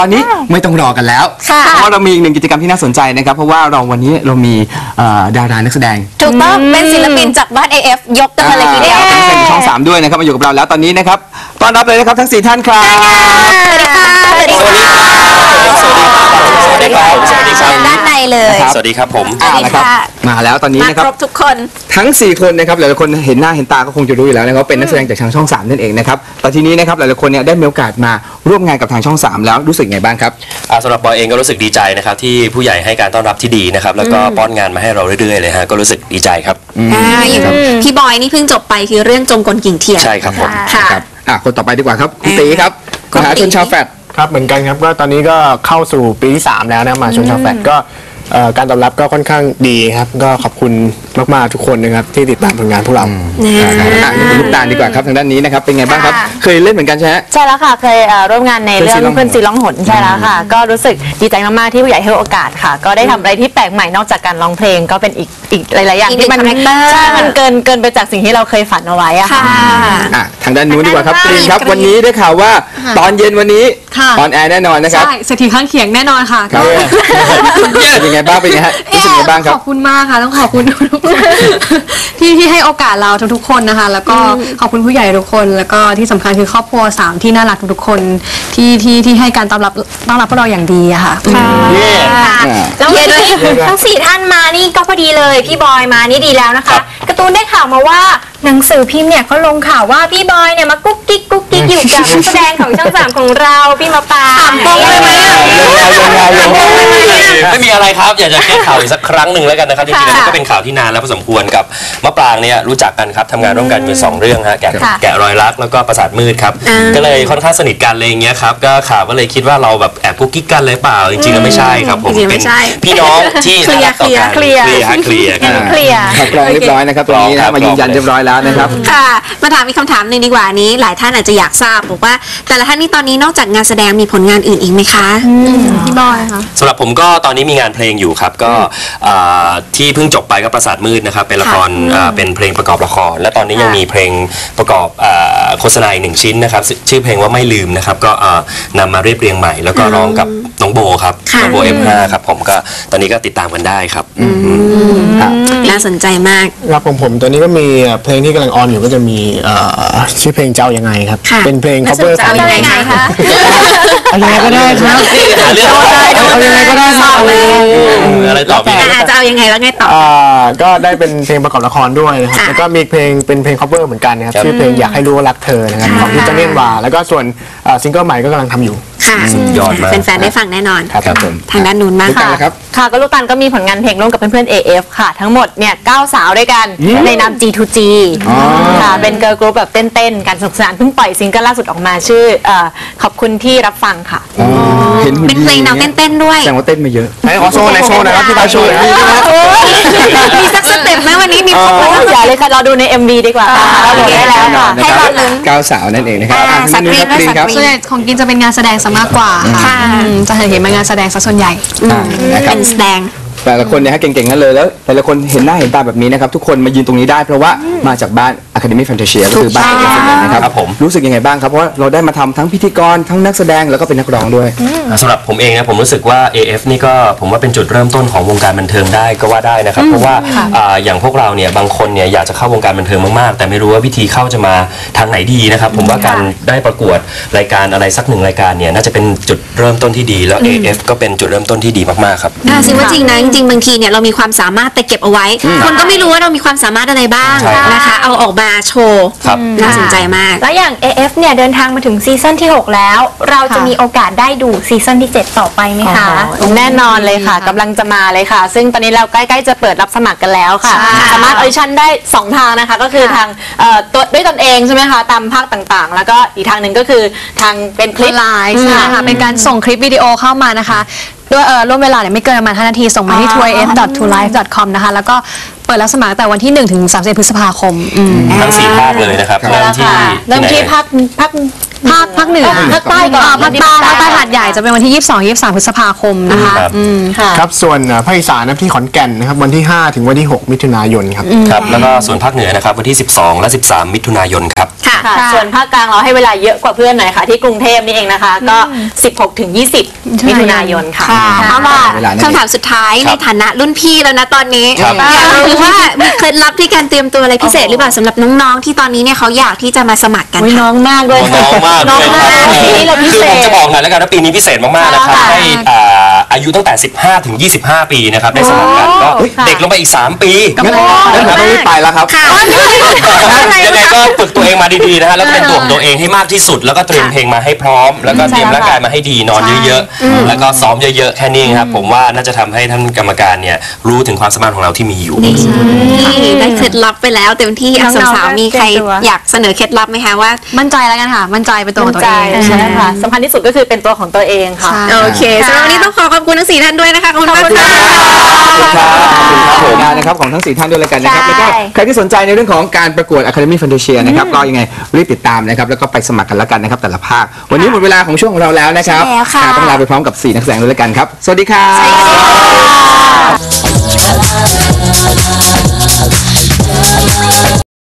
ตอนนี้ไม่ต้องรอกันแล้ว ค่ะ เพราะว่าเรามีอีกหนึ่งกิจกรรมที่น่าสนใจนะครับ เพราะว่าเราวันนี้เรามีเอ่อดารานักแสดงถูกต้องเป็นศิลปินจากบ้าน AF ยกกันมาเลยทีเดียวอ่าเป็นช่องสามด้วยนะครับมาอยู่กับเราแล้วตอนนี้นะครับต้อนรับเลยนะครับทั้งสี่ท่านครับ สวัสดีค่ะ สวัสดีค่ะ สวัสดีครับสวัสดีครับ ด้านในเลยครับสวัสดีครับผม สวัสดีนะครับค่ะมาแล้วตอนนี้มานะครับครบทุกคน ทั้ง 4 คนนะครับหลายๆคนเห็นหน้าเห็นตาก็คงจะรู้อยู่แล้วนะครับว่าเป็นนักแสดงจากทางช่อง 3 นั่นเองนะครับแต่ทีนี้นะครับหลายๆคนเนี่ยได้มีโอกาสมาร่วมงานกับทางช่อง 3 แล้วรู้สึกไงบ้างครับ อ่าสำหรับบอยเองก็รู้สึกดีใจนะครับที่ผู้ใหญ่ให้การต้อนรับที่ดีนะครับ แล้วก็ป้อนงานมาให้เราเรื่อยๆเลยฮะก็รู้สึกดีใจครับ อ่าอย่างพี่บอยนี่เพิ่งจบไปคือเรื่องจงกลกิ่งเทียนใช่ครับผม ค่ะนะครับอะคนต่อไปดีกว่าครับคุณตีครับ คุณมหาชนตีชาวแฟดครับเหมือนกันครับก็ตอนนี้ก็เข้าสู่ปีที่ 3 แล้วนะมาชนชาวแฟดก็เอ่อการตอบรับก็ค่อนข้างดีครับ ก็ขอบคุณ มากๆทุกคนนะครับที่ติดตามผลงานพวกเรา อะนี่คุณลูกตาลดีกว่าครับทางด้านนี้นะครับเป็นไงบ้างครับ ค่ะ เคยเล่นเหมือนกันใช่ไหม ใช่แล้วค่ะเคยเอ่อร่วมงานในเพื่เรื่ออนซีล่องงเพื่อนซีร้องหนใช่แล้วค่ะ ก็รู้สึกดีใจมากๆที่ผู้ใหญ่ให้โอกาสค่ะ ก็ได้ทำอะไรที่แปลกใหม่นอกจากการร้องเพลง ก็เป็นอีกอีกหลายๆอย่างอีกหนึ่ที่งมัน character ใช่มันเกินเกินไปจากสิ่งที่เราเคยฝันเอาไว้อะค่ะค่ะอะทางด้านนู้นดีกว่าครับทางกด้านรีนครับกรีนวันนี้ได้ข่าวว่าตอนเย็นวันนี้ค่ะ ออนแอร์แน่นอนนะครับใช่เศรษฐีข้างเคียงแน่นอนค่ะครับเป็นยังไงบ้างเป็นยังไงฮะรู้สึกยังไงบ้างคขรับอบคุณมากค่ะ ต้องขอบคุณทุกคนที่ที่ให้โอกาสเราทุกๆคนนะคะ แล้วก็ขอบคุณผู้ใหญ่ทุกคน แล้วก็ที่สำคัญคือครอบครัวสามที่น่ารักทุกๆคนที่ที่ที่ให้การต้อนรับต้อนรับพวกเราอย่างดีอะค่ะอ่า แล้ววันนี้ทั้งสี่ท่านมานี่ก็พอดีเลยพี่บอยมานี่ดีแล้วนะคะการ์ตูนได้ข่าวมาว่าหนังสือพิมพ์เนี่ยเขาลงข่าวว่าพี่บอยเนี่ยมากุ๊กกิ๊กกุ๊กกิ๊กอยู่กับนักแสดงของช่องสามของเราพี่มาปรางตรงเลยไหมอะไม่มีอะไรครับ อยากจะแก้ข่าวอีกสักครั้งหนึ่งแล้วกันนะครับจริงๆแล้วมันก็เป็นข่าวที่นานแล้วพอสมควรกับมะปรางเนี่ยรู้จักกันครับทำงานร่วมกันอยู่สองเรื่องฮะแกะแกะรอยรักแล้วก็ประสาทมืดครับก็เลยค่อนข้างสนิทกันเลยอย่างเงี้ยครับก็ข่าวก็เลยคิดว่าเราแบบแอบกุ๊กกิ๊กกันเลยเปล่าจริงๆแล้วไม่ใช่ครับผมจริงๆไม่เป็นใช่พี่น้องที่น่ารักต่อกันเคลียร์เคลียร์ฮะเคลียร์ครับเคลียร์ครับกรองเรียบร้อยนะครับตรงนี้ครันะบมายืนยันเรียบร้อยแล้วนะครับค่ะมาถามอีกคำถามหนึ่งดีกว่านี้ หลายท่านอาจจะอยากทราบบอกว่า แต่ละท่านนี่ตอนนี้นอกจากงานแสดงมีผลงานอื่นอีกไหมคะพี่บอยค่ะสำหรับผมก็ตอนนี้มีงานเพลงอยู่ครับก็อ่าที่เพิ่งจบไปก็ประสาทมืดนะครับเป็นละครอ่าเป็นเพลงประกอบละคร และตอนนี้ยังมีเพลงประกอบอ่าโฆษณาอีกหนึ่งชิ้นนะครับชื่อชื่อเพลงว่าไม่ลืมนะครับก็อ่านำมาเรียบเรียงใหม่ แล้วก็ร้องกับน้องโบครับค่ะน้องโบ F5 ครับผมก็ตอนนี้ก็ติดตามกันได้ครับน่าสนใจมาก ครับผมผมตัวนี้ก็มีเพลงที่กำลังออนอยู่ก็จะมีเอ่อชื่อเพลงเจ้ายังไงครับ ค่ะ เป็นเพลง cover จะเอายังไงคะเอายังไงก็ได้ครับหาเรื่องเอายังไงก็ได้ครับอะไรต่อพี่อ่าจะเอายังไงแล้วไงต่อ อ่าก็ได้เป็นเพลงประกอบละครด้วยนะครับ ค่ะ แล้วก็มีเพลงเป็นเพลง cover เหมือนกันนะครับชื่อเพลงอยากให้รู้ว่ารักเธอนะครับของพี่เจเนียนวาแล้วก็ส่วนอ่าซิงเกิลใหม่ก็กำลังทำอยู่ ค่ะยอดมาก แฟนๆได้ฟังแน่นอน ครับผม ทางด้านนู้นบ้างลูกตาลค่ะนะครับ ค่ะก็ลูกตันก็มีผลงานเพลงร่วมกับเพื่อนๆ AF ค่ะ ทั้งหมดเนี่ย9สาวด้วยกันในนาม G2G ค่ะเป็นเกิร์ลกรุ๊ปแบบเต้นๆ กันสนุกสนานเพิ่งปล่อยซิงเกิลล่าสุดออกมาชื่อเอ่อขอบคุณที่รับฟังค่ะ เห็นหุ่นเป็นเพลงแนวเต้นๆด้วย แสดงว่าเต้นมาเยอะ ไหนขอโชว์หน่อยโชว์หน่อยครับพี่บาโชว์หน่อยมีสักสเต็ปไหมวันนี้มีครบไหมอย่าเลยค่ะรอดูใน MV ดีกว่าค่ะเราบอกได้แล้วค่ะ ให้รอลุ้น ก้าวสาวนั่นเองนะครับอ่าอะทางด้านนู้นครับสักกรีรีนนครับด้วยส่วนใหญ่ของกินจะเป็นงานแสดงซะมากกว่าค่ะค่ะอืมจะเห็นเป็นงานแสดงซะส่วนใหญ่ อ่านะครับเป็น แสดงแต่ละคนเนี่ยฮะเก่งๆนั่นเลยแล้วแต่ละคนเห็นหน้าเห็นตาแบบนี้นะครับทุกคนมายืนตรงนี้ได้เพราะว่ามาจากบ้าน Academy Fantasia ก็คือบ้านของเราเองนะครับครับผม รู้สึกยังไงบ้างครับเพราะว่าเราได้มาทำทั้งพิธีกรทั้งนักแสดงแล้วก็เป็นนักร้องด้วย สำหรับผมเองนะผมรู้สึกว่า AF นี่ก็ผมว่าเป็นจุดเริ่มต้นของวงการบันเทิงได้ก็ว่าได้นะครับ เพราะว่าอ่าอย่างพวกเราเนี่ยบางคนเนี่ยอยากจะเข้าวงการบันเทิงมากๆ แต่ไม่รู้ว่าวิธีเข้าจะมาทางไหนดีนะครับ ผมว่าการได้ประกวดรายการอะไรสักหนึ่งรายการเนี่ยน่าจะเป็นจุดเริ่มต้นที่ดี แล้ว AF ก็เป็นจุดเริ่มต้นที่ดีมากๆครับ น่าซิว่าจริงนะจริง ๆ บางทีเนี่ยเรามีความสามารถแต่เก็บเอาไว้ คนก็ไม่รู้ว่าเรามีความสามารถอะไรบ้างใช่ นะคะ เอาออกมาโชว์ครับ น่าสนใจมาก แล้วอย่าง AF เนี่ยเดินทางมาถึงซีซั่นที่ 6 แล้ว เราจะมีโอกาสได้ดูซีซั่นที่ 7 ต่อไปไหมคะแน่นอนเลยค่ะกำลังจะมาเลยค่ะ ซึ่งตอนนี้เราใกล้ๆจะเปิดรับสมัครกันแล้วค่ะใช่สามารถออดิชั่นได้ 2 ทางนะคะ ก็คือทางเอ่อตัวด้วยตนเองใช่ไหมคะตามภาคต่างๆ แล้วก็อีกทางหนึ่งก็คือทางเป็นคลิปไลฟ์ใช่ค่ะเป็นการส่งคลิปวิดีโอเข้ามานะคะด้วยเอ่อร่วมเวลาเนี่ยไม่เกินประมาณ 5 นาที ส่งมาที่ t o u r f t o l i f e c o m นะคะ แล้วก็เปิดรับสมัครตั้งแต่วันที่ 1 ถึง30พฤษภาคมอืมทั้งสี่ภาคเลยนะครับเริ่มที่เริ่มที่ไหน ภาคภาคภาคภาคเหนือภาคใต้ก่อนาภาคใต้ภาคใต้หาดใหญ่จะเป็นวันที่ 22 23 พฤษภาคมนะคะครับ อืม ค่ะ ครับ ส่วนอ่าภาคอีสานนะครับที่ขอนแก่นนะครับวันที่ 5 ถึงวันที่ 6 มิถุนายนครับ ครับแล้วก็ส่วนภาคเหนือนะครับวันที่ 12 และ 13 มิถุนายนครับ ค่ะ ค่ะส่วนภาคกลางเราให้เวลาเยอะกว่าเพื่อนหน่อยค่ะ ที่กรุงเทพนี่เองนะคะ ก็ 16 ถึง 20 มิถุนายนค่ะ ค่ะเอาล่ะเวลานั่นเองคำถามสุดท้ายคในรับฐานะรุ่นพี่แล้วนะตอนนี้ครับ อยากรู้ว่ามีเคล็ดลับที่การเตรียมตัวอะไรพิเศษหรือเปล่าสำหรับน้องๆที่ตอนนี้เนี่ยเขาอยากที่จะมาสมัครกัน อุ๊ยค่ะน้องมากด้วยน้องมากน้องมากเลยปีนี้เราพิคือเศผมษ จะบอกหน่อยแล้วกันว่าปีนี้พิเศษมากๆนะครับ ค่ะ ให้อ่า อายุตั้งแต่ 15 ถึง 25 ปีนะครับได้สมัครกันก็ค่ะเด็กลงไปอีก 3 ปีงั้นงั้นผมต้องรีบไปแล้วครับยังไงก็ฝึกตัวเองมาดีๆนะฮะแล้วก็เป็นตัวของตัวเองให้มากที่สุด แล้วก็เตรียมเพลงมาให้พร้อม แล้วก็เตรียมร่างกายมาให้ดีนอนเยอะๆแล้วก็ซ้อมเยอะๆแค่นี้ครับผมว่าน่าจะทำให้ท่านกรรมการเนี่ยรู้ถึงความสามารถของเราที่มีอยู่นี่ได้เคล็ดลับไปแล้วเต็มที่อะน้องๆสาวๆมีใครเตรียมตัวอยากเสนอเคล็ดลับไหมคะว่ามั่นใจแล้วกันค่ะ มั่นใจเป็นตัวของตัวใจเองใช่ค่ะสำคัญที่สุดก็คือเป็นตัวของตัวเองค่ะใช่โอเคสำหรับวันนี้ต้องขอขอบคุณทั้งสี่ท่านด้วยนะคะขอบคุณมากค่ะ ขอบคุณครับขอบคุณครับผมงานนะครับของทั้งสี่ท่านด้วยแล้วกันนะครับใแล้วก็ใครที่สนใจในเรื่องของการประกวด Academy Fantasia นะครับก็ยังไงรีบติดตามนะครับแล้วก็ไปสมัครกันแล้วกันนะครับแต่ละภาค วันนี้หมดเวลาของช่วงของเราแล้วนะครับแล้วค่ะต้องลาไปพร้อมกับสี่นักแสดงด้วยแล้วกันครับ สวัสดีครับ Bye.